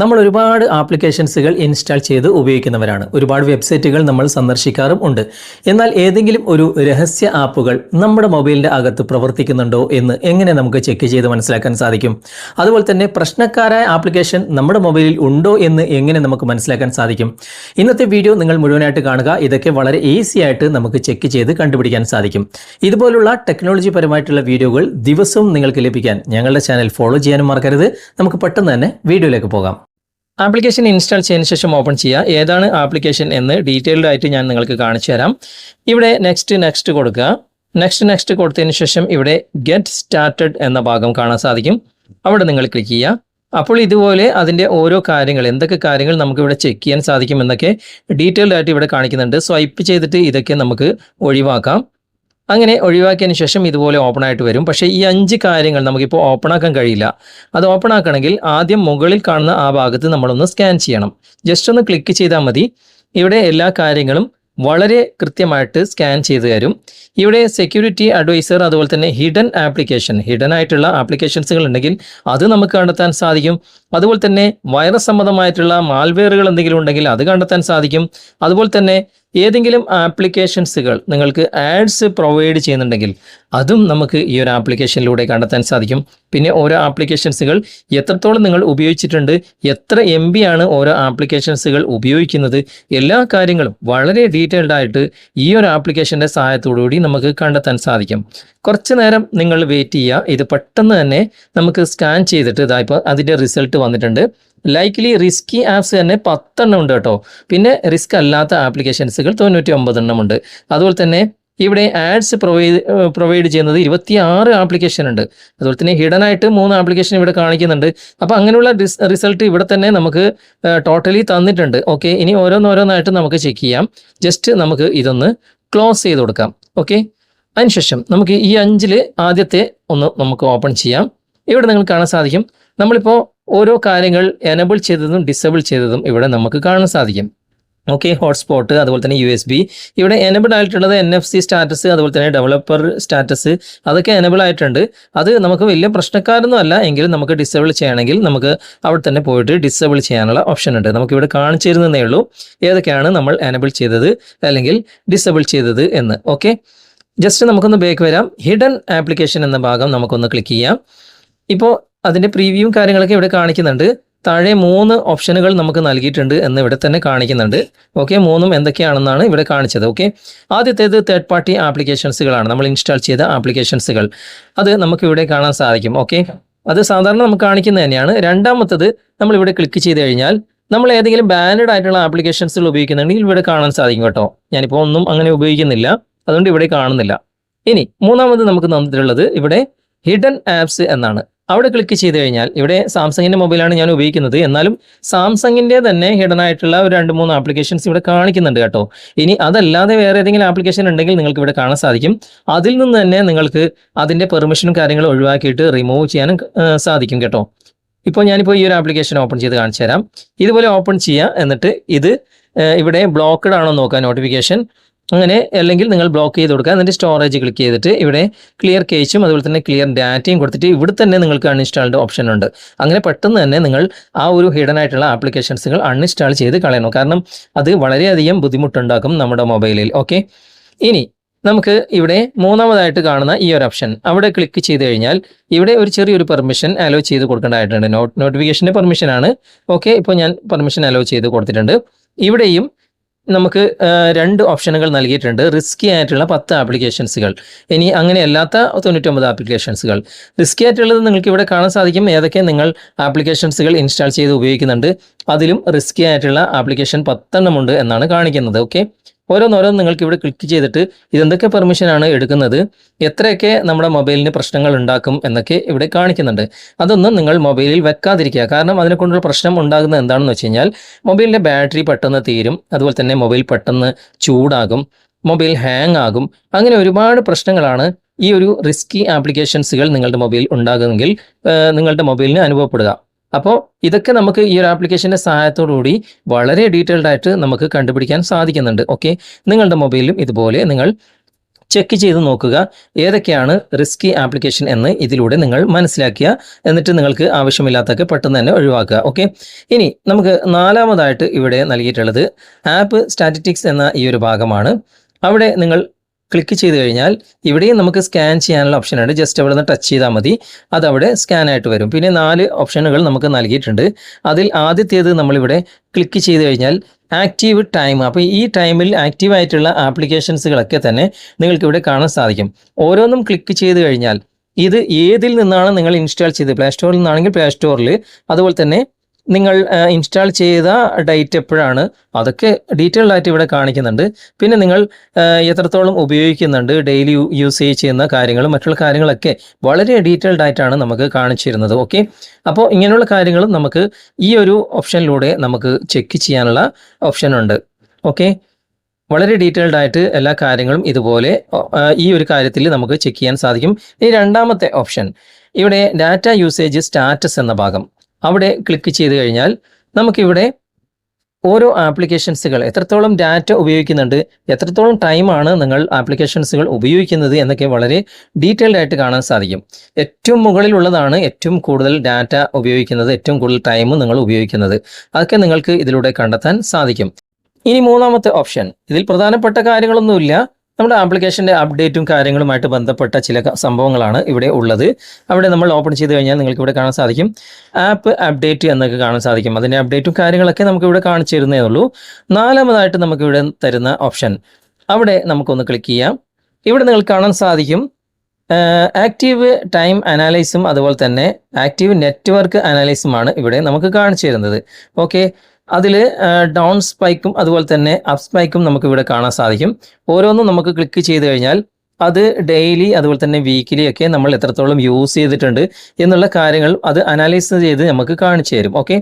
നമ്മൾ ഒരുപാട് ആപ്ലിക്കേഷൻസുകൾ ഇൻസ്റ്റാൾ ചെയ്ത് ഉപയോഗിക്കുന്നവരാണ്. ഒരുപാട് വെബ്സൈറ്റുകൾ നമ്മൾ സന്ദർശിക്കാറും ഉണ്ട്. എന്നാൽ ഏതെങ്കിലും ഒരു രഹസ്യ ആപ്പുകൾ നമ്മുടെ മൊബൈലിന്റെ അകത്ത് പ്രവർത്തിക്കുന്നുണ്ടോ എന്ന് എങ്ങനെ നമുക്ക് ചെക്ക് ചെയ്ത് മനസ്സിലാക്കാൻ സാധിക്കും? അതുപോലെ തന്നെ പ്രശ്നക്കാരായ ആപ്ലിക്കേഷൻ നമ്മുടെ മൊബൈലിൽ ഉണ്ടോ എന്ന് എങ്ങനെ നമുക്ക് മനസ്സിലാക്കാൻ സാധിക്കും? ഇന്നത്തെ വീഡിയോ നിങ്ങൾ മുഴുവനായിട്ട് കാണുക. ഇതൊക്കെ വളരെ ഈസി ആയിട്ട് നമുക്ക് ചെക്ക് ചെയ്ത് കണ്ടുപിടിക്കാൻ സാധിക്കും. ഇതുപോലുള്ള ടെക്നോളജി പരമായിട്ടുള്ള വീഡിയോകൾ ദിവസവും നിങ്ങൾക്ക് ലഭിക്കാൻ ഞങ്ങളുടെ ചാനൽ ഫോളോ ചെയ്യാനും മറക്കരുത്. നമുക്ക് പെട്ടെന്ന് തന്നെ വീഡിയോയിലേക്ക് പോകാം. ആപ്ലിക്കേഷൻ ഇൻസ്റ്റാൾ ചെയ്തതിന് ശേഷം ഓപ്പൺ ചെയ്യുക ഏതാണ് ആപ്ലിക്കേഷൻ എന്ന് ഡീറ്റെയിൽഡ് ആയിട്ട് ഞാൻ നിങ്ങൾക്ക് കാണിച്ചു തരാം. ഇവിടെ നെക്സ്റ്റ് നെക്സ്റ്റ് കൊടുക്കുക. നെക്സ്റ്റ് നെക്സ്റ്റ് കൊടുത്തതിന് ശേഷം ഇവിടെ ഗെറ്റ് സ്റ്റാർട്ടഡ് എന്ന ഭാഗം കാണാൻ സാധിക്കും. അവിടെ നിങ്ങൾ ക്ലിക്ക് ചെയ്യുക. അപ്പോൾ ഇതുപോലെ അതിന്റെ ഓരോ കാര്യങ്ങൾ എന്തൊക്കെ കാര്യങ്ങൾ നമുക്ക് ഇവിടെ ചെക്ക് ചെയ്യാൻ സാധിക്കും എന്നൊക്കെ ഡീറ്റെയിൽഡ് ആയിട്ട് ഇവിടെ കാണിക്കുന്നുണ്ട്. സ്വൈപ്പ് ചെയ്തിട്ട് ഇതൊക്കെ നമുക്ക് ഒഴിവാക്കാം. അങ്ങനെ ഒഴിവാക്കിയതിന് ശേഷം ഇതുപോലെ ഓപ്പൺ ആയിട്ട് വരും. പക്ഷേ ഈ അഞ്ച് കാര്യങ്ങൾ നമുക്കിപ്പോൾ ഓപ്പൺ ആക്കാൻ കഴിയില്ല. അത് ഓപ്പൺ ആക്കണമെങ്കിൽ ആദ്യം മുകളിൽ കാണുന്ന ആ ഭാഗത്ത് നമ്മളൊന്ന് സ്കാൻ ചെയ്യണം. ജസ്റ്റ് ഒന്ന് ക്ലിക്ക് ചെയ്താൽ മതി. ഇവിടെ എല്ലാ കാര്യങ്ങളും വളരെ കൃത്യമായിട്ട് സ്കാൻ ചെയ്തു തരും. ഇവിടെ സെക്യൂരിറ്റി അഡ്വൈസർ അതുപോലെ തന്നെ ഹിഡൻ ആപ്ലിക്കേഷൻ ഹിഡൻ ആയിട്ടുള്ള ആപ്ലിക്കേഷൻസുകൾ ഉണ്ടെങ്കിൽ അത് നമുക്ക് കണ്ടെത്താൻ സാധിക്കും. അതുപോലെ തന്നെ വൈറസ് സംബന്ധമായിട്ടുള്ള മാൽവെയറുകൾ എന്തെങ്കിലും ഉണ്ടെങ്കിൽ അത് കണ്ടെത്താൻ സാധിക്കും. അതുപോലെ തന്നെ ഏതെങ്കിലും ആപ്ലിക്കേഷൻസുകൾ നിങ്ങൾക്ക് ആഡ്സ് പ്രൊവൈഡ് ചെയ്യുന്നുണ്ടെങ്കിൽ അതും നമുക്ക് ഈ ഒരു ആപ്ലിക്കേഷനിലൂടെ കണ്ടെത്താൻ സാധിക്കും. പിന്നെ ഓരോ ആപ്ലിക്കേഷൻസുകൾ എത്രത്തോളം നിങ്ങൾ ഉപയോഗിച്ചിട്ടുണ്ട് എത്ര എം ബി ആണ് ഓരോ ആപ്ലിക്കേഷൻസുകൾ ഉപയോഗിക്കുന്നത് എല്ലാ കാര്യങ്ങളും വളരെ ഡീറ്റെയിൽഡ് ആയിട്ട് ഈ ഒരു ആപ്ലിക്കേഷന്റെ സഹായത്തോടുകൂടി നമുക്ക് കണ്ടെത്താൻ സാധിക്കും. കുറച്ച് നേരം നിങ്ങൾ വെയിറ്റ് ചെയ്യുക. ഇത് പെട്ടെന്ന് തന്നെ നമുക്ക് സ്കാൻ ചെയ്തിട്ട് ഇതായിപ്പോൾ അതിന്റെ റിസൾട്ട് വന്നിട്ടുണ്ട്. ലൈക്ക്ലി റിസ്കി ആപ്സ് തന്നെ പത്തെണ്ണം ഉണ്ട് കേട്ടോ. പിന്നെ റിസ്ക് അല്ലാത്ത ആപ്ലിക്കേഷൻസുകൾ തൊണ്ണൂറ്റി ഒമ്പതെണ്ണം ഉണ്ട് അതുപോലെ തന്നെ ഇവിടെ ആഡ്സ് പ്രൊവൈഡ് പ്രൊവൈഡ് ചെയ്യുന്നത് ഇരുപത്തി ആറ് ആപ്ലിക്കേഷൻ ഉണ്ട്. അതുപോലെ തന്നെ ഹിഡൻ ആയിട്ട് മൂന്ന് ആപ്ലിക്കേഷൻ ഇവിടെ കാണിക്കുന്നുണ്ട്. അപ്പോൾ അങ്ങനെയുള്ള റിസൾട്ട് ഇവിടെ തന്നെ നമുക്ക് ടോട്ടലി തന്നിട്ടുണ്ട്. ഓക്കെ ഇനി ഓരോന്നോരോന്നായിട്ട് നമുക്ക് ചെക്ക് ചെയ്യാം. ജസ്റ്റ് നമുക്ക് ഇതൊന്ന് ക്ലോസ് ചെയ്ത് കൊടുക്കാം. ഓക്കെ അതിനുശേഷം നമുക്ക് ഈ അഞ്ചിൽ ആദ്യത്തെ ഒന്ന് നമുക്ക് ഓപ്പൺ ചെയ്യാം. ഇവിടെ നിങ്ങൾ കാണാൻ സാധിക്കും? നമ്മളിപ്പോൾ ഓരോ കാര്യങ്ങൾ എനബിൾ ചെയ്തതും ഡിസേബിൾ ചെയ്തതും ഇവിടെ നമുക്ക് കാണാൻ സാധിക്കും. ഓക്കെ ഹോട്ട്സ്പോട്ട് അതുപോലെ തന്നെ യു എസ് ബി ഇവിടെ എനബിൾ ആയിട്ടുള്ളത് എൻ എഫ് സി സ്റ്റാറ്റസ് അതുപോലെ തന്നെ ഡെവലപ്പർ സ്റ്റാറ്റസ് അതൊക്കെ എനബിൾ ആയിട്ടുണ്ട്. അത് നമുക്ക് വലിയ പ്രശ്നക്കാരൊന്നും അല്ല. എങ്കിലും നമുക്ക് ഡിസേബിൾ ചെയ്യണമെങ്കിൽ നമുക്ക് അവിടെ തന്നെ പോയിട്ട് ഡിസേബിൾ ചെയ്യാനുള്ള ഓപ്ഷൻ ഉണ്ട്. നമുക്ക് ഇവിടെ കാണിച്ചു തരുന്നതേ ഉള്ളൂ. ഏതൊക്കെയാണ് നമ്മൾ എനബിൾ ചെയ്തത് അല്ലെങ്കിൽ ഡിസേബിൾ ചെയ്തത് എന്ന്. ഓക്കെ ജസ്റ്റ് നമുക്കൊന്ന് ബേക്ക് വരാം. ഹിഡൻ ആപ്ലിക്കേഷൻ എന്ന ഭാഗം നമുക്കൊന്ന് ക്ലിക്ക് ചെയ്യാം. ഇപ്പോൾ അതിന്റെ പ്രീവ്യൂവും കാര്യങ്ങളൊക്കെ ഇവിടെ കാണിക്കുന്നുണ്ട്. താഴെ മൂന്ന് ഓപ്ഷനുകൾ നമുക്ക് നൽകിയിട്ടുണ്ട് എന്ന് ഇവിടെ തന്നെ കാണിക്കുന്നുണ്ട്. ഓക്കെ മൂന്നും എന്തൊക്കെയാണെന്നാണ് ഇവിടെ കാണിച്ചത്. ഓക്കെ ആദ്യത്തേത് തേർഡ് പാർട്ടി ആപ്ലിക്കേഷൻസുകളാണ് നമ്മൾ ഇൻസ്റ്റാൾ ചെയ്ത ആപ്ലിക്കേഷൻസുകൾ അത് നമുക്ക് ഇവിടെ കാണാൻ സാധിക്കും. ഓക്കെ അത് സാധാരണ നമുക്ക് കാണിക്കുന്നത് തന്നെയാണ്. രണ്ടാമത്തത് നമ്മൾ ഇവിടെ ക്ലിക്ക് ചെയ്ത് കഴിഞ്ഞാൽ നമ്മൾ ഏതെങ്കിലും ബാനഡ് ആയിട്ടുള്ള ആപ്ലിക്കേഷൻസുകൾ ഉപയോഗിക്കുന്നുണ്ടെങ്കിൽ ഇവിടെ കാണാൻ സാധിക്കും കേട്ടോ. ഞാനിപ്പോൾ ഒന്നും അങ്ങനെ ഉപയോഗിക്കുന്നില്ല. അതുകൊണ്ട് ഇവിടെ കാണുന്നില്ല. ഇനി മൂന്നാമത് നമുക്ക് തന്നിട്ടുള്ളത് ഇവിടെ ഹിഡൻ ആപ്സ് എന്നാണ്. അവിടെ ക്ലിക്ക് ചെയ്ത് കഴിഞ്ഞാൽ ഇവിടെ സാംസങ്ങിന്റെ മൊബൈലാണ് ഞാൻ ഉപയോഗിക്കുന്നത്. എന്നാലും സാംസങ്ങിന്റെ തന്നെ ഹിഡൻ ആയിട്ടുള്ള ഒരു രണ്ട് മൂന്ന് ആപ്ലിക്കേഷൻസ് ഇവിടെ കാണിക്കുന്നുണ്ട് കേട്ടോ. ഇനി അതല്ലാതെ വേറെ ഏതെങ്കിലും ആപ്ലിക്കേഷൻ ഉണ്ടെങ്കിൽ നിങ്ങൾക്ക് ഇവിടെ കാണാൻ സാധിക്കും. അതിൽ നിന്ന് തന്നെ നിങ്ങൾക്ക് അതിന്റെ പെർമിഷനും കാര്യങ്ങളും ഒഴിവാക്കിയിട്ട് റിമൂവ് ചെയ്യാനും സാധിക്കും കേട്ടോ. ഇപ്പോൾ ഞാനിപ്പോൾ ഈ ഒരു ആപ്ലിക്കേഷൻ ഓപ്പൺ ചെയ്ത് കാണിച്ചു തരാം. ഇതുപോലെ ഓപ്പൺ ചെയ്യുക എന്നിട്ട് ഇത് ഇവിടെ ബ്ലോക്ക്ഡ് ആണോ നോക്കുക നോട്ടിഫിക്കേഷൻ അങ്ങനെ അല്ലെങ്കിൽ നിങ്ങൾ ബ്ലോക്ക് ചെയ്ത് കൊടുക്കുക. എന്നിട്ട് സ്റ്റോറേജ് ക്ലിക്ക് ചെയ്തിട്ട് ഇവിടെ ക്ലിയർ കേസും അതുപോലെ തന്നെ ക്ലിയർ ഡാറ്റയും കൊടുത്തിട്ട് ഇവിടെ തന്നെ നിങ്ങൾക്ക് അൺഇൻസ്റ്റാൾഡ് ഓപ്ഷൻ ഉണ്ട്. അങ്ങനെ പെട്ടെന്ന് തന്നെ നിങ്ങൾ ആ ഒരു ഹിഡൻ ആയിട്ടുള്ള ആപ്ലിക്കേഷൻസുകൾ അൺഇൻസ്റ്റാൾ ചെയ്ത് കളയണം. കാരണം അത് വളരെയധികം ബുദ്ധിമുട്ടുണ്ടാക്കും നമ്മുടെ മൊബൈലിൽ ഓക്കെ ഇനി നമുക്ക് ഇവിടെ മൂന്നാമതായിട്ട് കാണുന്ന ഈ ഒരു ഓപ്ഷൻ അവിടെ ക്ലിക്ക് ചെയ്ത് കഴിഞ്ഞാൽ ഇവിടെ ഒരു ചെറിയൊരു പെർമിഷൻ അലോ ചെയ്ത് കൊടുക്കേണ്ടതായിട്ടുണ്ട്. നോട്ട് നോട്ടിഫിക്കേഷന്റെ പെർമിഷനാണ് ഓക്കെ ഇപ്പോൾ ഞാൻ പെർമിഷൻ അലോ ചെയ്ത് കൊടുത്തിട്ടുണ്ട്. ഇവിടെയും നമുക്ക് രണ്ട് ഓപ്ഷനുകൾ നൽകിയിട്ടുണ്ട്. റിസ്കി ആയിട്ടുള്ള പത്ത് ആപ്ലിക്കേഷൻസുകൾ ഇനി അങ്ങനെ അല്ലാത്ത തൊണ്ണൂറ്റൊമ്പത് ആപ്ലിക്കേഷൻസുകൾ റിസ്കി ആയിട്ടുള്ളത് നിങ്ങൾക്ക് ഇവിടെ കാണാൻ സാധിക്കും. ഏതൊക്കെ നിങ്ങൾ ആപ്ലിക്കേഷൻസുകൾ ഇൻസ്റ്റാൾ ചെയ്ത് ഉപയോഗിക്കുന്നുണ്ട്. അതിലും റിസ്കി ആയിട്ടുള്ള ആപ്ലിക്കേഷൻ പത്തെണ്ണമുണ്ട് എന്നാണ് കാണിക്കുന്നത്. ഓക്കെ ഓരോന്നോരോന്ന് നിങ്ങൾക്ക് ഇവിടെ ക്ലിക്ക് ചെയ്തിട്ട് ഇതെന്തൊക്കെ പെർമിഷനാണ് എടുക്കുന്നത് എത്രയൊക്കെ നമ്മുടെ മൊബൈലിന് പ്രശ്നങ്ങൾ ഉണ്ടാക്കും എന്നൊക്കെ ഇവിടെ കാണിക്കുന്നുണ്ട്. അതൊന്നും നിങ്ങൾ മൊബൈലിൽ വെക്കാതിരിക്കുക. കാരണം അതിനെ കൊണ്ടുള്ള പ്രശ്നം ഉണ്ടാകുന്നത് എന്താണെന്ന് വെച്ച് കഴിഞ്ഞാൽ മൊബൈലിന്റെ ബാറ്ററി പെട്ടെന്ന് തീരും അതുപോലെ തന്നെ മൊബൈൽ പെട്ടെന്ന് ചൂടാകും മൊബൈൽ ഹാങ് ആകും. അങ്ങനെ ഒരുപാട് പ്രശ്നങ്ങളാണ് ഈ ഒരു റിസ്കി ആപ്ലിക്കേഷൻസുകൾ നിങ്ങളുടെ മൊബൈൽ ഉണ്ടാകുമെങ്കിൽ നിങ്ങളുടെ മൊബൈലിന് അനുഭവപ്പെടുക. അപ്പോൾ ഇതൊക്കെ നമുക്ക് ഈ ഒരു ആപ്ലിക്കേഷന്റെ സഹായത്തോടുകൂടി വളരെ ഡീറ്റെയിൽഡ് ആയിട്ട് നമുക്ക് കണ്ടുപിടിക്കാൻ സാധിക്കുന്നുണ്ട്. ഓക്കെ? നിങ്ങളുടെ മൊബൈലിലും ഇതുപോലെ നിങ്ങൾ ചെക്ക് ചെയ്ത് നോക്കുക. ഏതൊക്കെയാണ് റിസ്കി ആപ്ലിക്കേഷൻ എന്ന് ഇതിലൂടെ നിങ്ങൾ മനസ്സിലാക്കുക എന്നിട്ട് നിങ്ങൾക്ക് ആവശ്യമില്ലാത്തൊക്കെ പെട്ടെന്ന് തന്നെ ഒഴിവാക്കുക. ഓക്കെ? ഇനി നമുക്ക് നാലാമതായിട്ട് ഇവിടെ നൽകിയിട്ടുള്ളത് ആപ്പ് സ്റ്റാറ്റിറ്റിക്സ് എന്ന ഈ ഒരു ഭാഗമാണ്. അവിടെ നിങ്ങൾ ക്ലിക്ക് ചെയ്ത് കഴിഞ്ഞാൽ ഇവിടെയും നമുക്ക് സ്കാൻ ചെയ്യാനുള്ള ഓപ്ഷൻ ഉണ്ട്. ജസ്റ്റ് അവിടെ നിന്ന് ടച്ച് ചെയ്താൽ മതി. അതവിടെ സ്കാൻ ആയിട്ട് വരും. പിന്നെ നാല് ഓപ്ഷനുകൾ നമുക്ക് നൽകിയിട്ടുണ്ട്. അതിൽ ആദ്യത്തേത് നമ്മളിവിടെ ക്ലിക്ക് ചെയ്ത് കഴിഞ്ഞാൽ ആക്റ്റീവ് ടൈം അപ്പോൾ ഈ ടൈമിൽ ആക്റ്റീവ് ആയിട്ടുള്ള ആപ്ലിക്കേഷൻസുകളൊക്കെ തന്നെ നിങ്ങൾക്ക് ഇവിടെ കാണാൻ സാധിക്കും. ഓരോന്നും ക്ലിക്ക് ചെയ്ത് കഴിഞ്ഞാൽ ഇത് ഏതിൽ നിന്നാണ് നിങ്ങൾ ഇൻസ്റ്റാൾ ചെയ്ത് പ്ലേ സ്റ്റോറിൽ നിന്നാണെങ്കിൽ പ്ലേ സ്റ്റോറിൽ അതുപോലെ തന്നെ നിങ്ങൾ ഇൻസ്റ്റാൾ ചെയ്ത ഡേറ്റ് എപ്പോഴാണ്? അതൊക്കെ ഡീറ്റെയിൽഡ് ആയിട്ട് ഇവിടെ കാണിക്കുന്നുണ്ട്. പിന്നെ നിങ്ങൾ എത്രത്തോളം ഉപയോഗിക്കുന്നുണ്ട് ഡെയിലി യൂസേജ് ചെയ്യുന്ന കാര്യങ്ങളും മറ്റുള്ള കാര്യങ്ങളൊക്കെ വളരെ ഡീറ്റെയിൽഡ് ആയിട്ടാണ് നമുക്ക് കാണിച്ചിരുന്നത്. ഓക്കെ അപ്പോൾ ഇങ്ങനെയുള്ള കാര്യങ്ങളും നമുക്ക് ഈ ഒരു ഓപ്ഷനിലൂടെ നമുക്ക് ചെക്ക് ചെയ്യാനുള്ള ഓപ്ഷൻ ഉണ്ട്. ഓക്കെ വളരെ ഡീറ്റെയിൽഡ് ആയിട്ട് എല്ലാ കാര്യങ്ങളും ഇതുപോലെ ഈ ഒരു കാര്യത്തിൽ നമുക്ക് ചെക്ക് ചെയ്യാൻ സാധിക്കും. ഇനി രണ്ടാമത്തെ ഓപ്ഷൻ ഇവിടെ ഡാറ്റ യൂസേജ് സ്റ്റാറ്റസ് എന്ന ഭാഗം. അവിടെ ക്ലിക്ക് ചെയ്ത് കഴിഞ്ഞാൽ നമുക്കിവിടെ ഓരോ ആപ്ലിക്കേഷൻസുകൾ എത്രത്തോളം ഡാറ്റ ഉപയോഗിക്കുന്നുണ്ട് എത്രത്തോളം ടൈമാണ് നിങ്ങൾ ആപ്ലിക്കേഷൻസുകൾ ഉപയോഗിക്കുന്നത് എന്നൊക്കെ വളരെ ഡീറ്റെയിൽഡ് ആയിട്ട് കാണാൻ സാധിക്കും. ഏറ്റവും മുകളിലുള്ളതാണ് ഏറ്റവും കൂടുതൽ ഡാറ്റ ഉപയോഗിക്കുന്നത് ഏറ്റവും കൂടുതൽ ടൈം നിങ്ങൾ ഉപയോഗിക്കുന്നത്. അതൊക്കെ നിങ്ങൾക്ക് ഇതിലൂടെ കണ്ടെത്താൻ സാധിക്കും. ഇനി മൂന്നാമത്തെ ഓപ്ഷൻ. ഇതിൽ പ്രധാനപ്പെട്ട കാര്യങ്ങളൊന്നുമില്ല. നമ്മുടെ ആപ്ലിക്കേഷന്റെ അപ്ഡേറ്റും കാര്യങ്ങളുമായിട്ട് ബന്ധപ്പെട്ട ചില സംഭവങ്ങളാണ് ഇവിടെ ഉള്ളത്. അവിടെ നമ്മൾ ഓപ്പൺ ചെയ്ത് കഴിഞ്ഞാൽ നിങ്ങൾക്ക് ഇവിടെ കാണാൻ സാധിക്കും. ആപ്പ് അപ്ഡേറ്റ് എന്നൊക്കെ കാണാൻ സാധിക്കും. അതിന്റെ അപ്ഡേറ്റും കാര്യങ്ങളൊക്കെ നമുക്ക് ഇവിടെ കാണിച്ചു തരുന്നേ ഉള്ളൂ. നാലാമതായിട്ട് നമുക്ക് ഇവിടെ തരുന്ന ഓപ്ഷൻ അവിടെ നമുക്കൊന്ന് ക്ലിക്ക് ചെയ്യാം. ഇവിടെ നിങ്ങൾക്ക് കാണാൻ സാധിക്കും. ആക്റ്റീവ് ടൈം അനാലൈസും അതുപോലെ തന്നെ ആക്റ്റീവ് നെറ്റ്വർക്ക് അനാലൈസുമാണ് ഇവിടെ നമുക്ക് കാണിച്ചു തരുന്നത്. ഓക്കെ അതിൽ ഡൗൺ സ്പൈക്കും അതുപോലെ തന്നെ അപ്പ് സ്പൈക്കും നമുക്ക് ഇവിടെ കാണാൻ സാധിക്കും. ഓരോന്നും നമുക്ക് ക്ലിക്ക് ചെയ്ത് കഴിഞ്ഞാൽ അത് ഡെയിലി അതുപോലെ തന്നെ വീക്കിലി ഒക്കെ നമ്മൾ എത്രത്തോളം യൂസ് ചെയ്തിട്ടുണ്ട് എന്നുള്ള കാര്യങ്ങൾ അത് അനാലൈസ് ചെയ്ത് നമുക്ക് കാണിച്ചു തരും. ഓക്കെ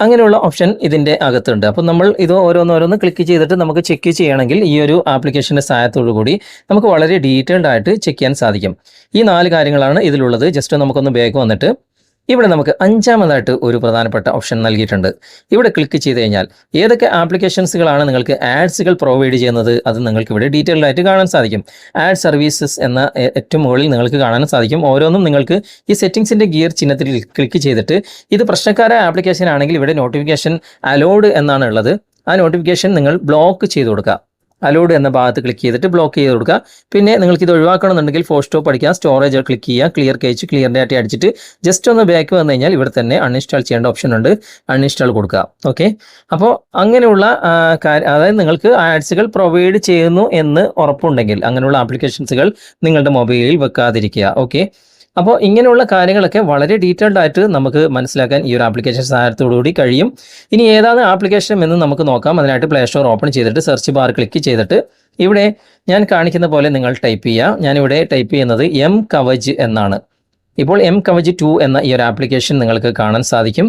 അങ്ങനെയുള്ള ഓപ്ഷൻ ഇതിന്റെ അകത്തുണ്ട്. അപ്പോൾ നമ്മൾ ഇത് ഓരോന്നോരോന്ന് ക്ലിക്ക് ചെയ്തിട്ട് നമുക്ക് ചെക്ക് ചെയ്യണമെങ്കിൽ ഈ ഒരു ആപ്ലിക്കേഷന്റെ സഹായത്തോടു കൂടി നമുക്ക് വളരെ ഡീറ്റെയിൽഡ് ആയിട്ട് ചെക്ക് ചെയ്യാൻ സാധിക്കും. ഈ നാല് കാര്യങ്ങളാണ് ഇതിലുള്ളത്. ജസ്റ്റ് നമുക്കൊന്ന് ബാക്ക് വന്നിട്ട് ഇവിടെ നമുക്ക് അഞ്ചാമതായിട്ട് ഒരു പ്രധാനപ്പെട്ട ഓപ്ഷൻ നൽകിയിട്ടുണ്ട്. ഇവിടെ ക്ലിക്ക് ചെയ്ത് കഴിഞ്ഞാൽ ഏതൊക്കെ ആപ്ലിക്കേഷൻസുകളാണ് നിങ്ങൾക്ക് ആഡ്സുകൾ പ്രൊവൈഡ് ചെയ്യുന്നത്? അത് നിങ്ങൾക്ക് ഇവിടെ ഡീറ്റെയിൽഡ് ആയിട്ട് കാണാൻ സാധിക്കും. ആഡ് സർവീസസ് എന്ന ഏറ്റവും മുകളിൽ നിങ്ങൾക്ക് കാണാൻ സാധിക്കും. ഓരോന്നും നിങ്ങൾക്ക് ഈ സെറ്റിംഗ്സിന്റെ ഗിയർ ചിഹ്നത്തിൽ ക്ലിക്ക് ചെയ്തിട്ട് ഇത് പ്രശ്നക്കാരായ ആപ്ലിക്കേഷൻ ആണെങ്കിൽ ഇവിടെ നോട്ടിഫിക്കേഷൻ അലോഡ് എന്നാണ് ഉള്ളത്. ആ നോട്ടിഫിക്കേഷൻ നിങ്ങൾ ബ്ലോക്ക് ചെയ്ത് കൊടുക്കുക. അലോഡ് എന്ന ഭാഗത്ത് ക്ലിക്ക് ചെയ്തിട്ട് ബ്ലോക്ക് ചെയ്ത് കൊടുക്കുക. പിന്നെ നിങ്ങൾക്ക് ഇത് ഒഴിവാക്കണമെന്നുണ്ടെങ്കിൽ ഫോർ സ്റ്റോപ്പ് അടിക്കുക സ്റ്റോറേജ് ക്ലിക്ക് ചെയ്യുക ക്ലിയർ കഴിച്ച് ക്ലിയർ ഡാറ്റ അടിച്ചിട്ട് ജസ്റ്റ് ഒന്ന് ബാക്ക് വന്നു കഴിഞ്ഞാൽ ഇവിടെ തന്നെ അൺഇൻസ്റ്റാൾ ചെയ്യേണ്ട ഓപ്ഷൻ ഉണ്ട്. അൺഇൻസ്റ്റാൾ കൊടുക്കുക. ഓക്കെ അപ്പോൾ അങ്ങനെയുള്ള അതായത് നിങ്ങൾക്ക് ആഡ്സുകൾ പ്രൊവൈഡ് ചെയ്യുന്നു എന്ന് ഉറപ്പുണ്ടെങ്കിൽ അങ്ങനെയുള്ള ആപ്ലിക്കേഷൻസുകൾ നിങ്ങളുടെ മൊബൈലിൽ വെക്കാതിരിക്കുക. ഓക്കെ അപ്പോൾ ഇങ്ങനെയുള്ള കാര്യങ്ങളൊക്കെ വളരെ ഡീറ്റെയിൽഡ് ആയിട്ട് നമുക്ക് മനസ്സിലാക്കാൻ ഈ ഒരു ആപ്ലിക്കേഷൻ സഹായത്തോടുകൂടി കഴിയും. ഇനി ഏതാണ് ആപ്ലിക്കേഷൻ എന്ന് നമുക്ക് നോക്കാം. അതിനായിട്ട് പ്ലേ സ്റ്റോർ ഓപ്പൺ ചെയ്തിട്ട് സെർച്ച് ബാർ ക്ലിക്ക് ചെയ്തിട്ട് ഇവിടെ ഞാൻ കാണിക്കുന്ന പോലെ നിങ്ങൾ ടൈപ്പ് ചെയ്യുക ഞാനിവിടെ ടൈപ്പ് ചെയ്യുന്നത് എം കവജ് എന്നാണ്. ഇപ്പോൾ എം കവജ് ടു എന്ന ഈ ഒരു ആപ്ലിക്കേഷൻ നിങ്ങൾക്ക് കാണാൻ സാധിക്കും.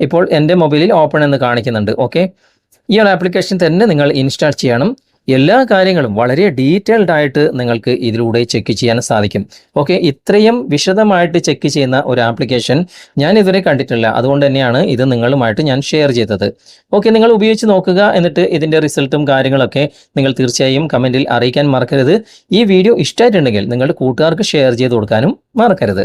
ഇപ്പോൾ എന്റെ മൊബൈലിൽ ഓപ്പൺ എന്ന് കാണിക്കുന്നുണ്ട്. ഓക്കെ ഈ ഒരു ആപ്ലിക്കേഷൻ തന്നെ നിങ്ങൾ ഇൻസ്റ്റാൾ ചെയ്യണം. എല്ലാ കാര്യങ്ങളും വളരെ ഡീറ്റെയിൽഡ് ആയിട്ട് നിങ്ങൾക്ക് ഇതിലൂടെ ചെക്ക് ചെയ്യാൻ സാധിക്കും. ഓക്കെ ഇത്രയും വിശദമായിട്ട് ചെക്ക് ചെയ്യുന്ന ഒരു ആപ്ലിക്കേഷൻ ഞാൻ ഇതുവരെ കണ്ടിട്ടില്ല. അതുകൊണ്ട് തന്നെയാണ് ഇത് നിങ്ങളുമായിട്ട് ഞാൻ ഷെയർ ചെയ്തത്. ഓക്കെ നിങ്ങൾ ഉപയോഗിച്ച് നോക്കുക എന്നിട്ട് ഇതിന്റെ റിസൾട്ടും കാര്യങ്ങളൊക്കെ നിങ്ങൾ തീർച്ചയായും കമന്റിൽ അറിയിക്കാൻ മറക്കരുത്. ഈ വീഡിയോ ഇഷ്ടമായിട്ടുണ്ടെങ്കിൽ നിങ്ങളുടെ കൂട്ടുകാർക്ക് ഷെയർ ചെയ്ത് കൊടുക്കാനും മറക്കരുത്.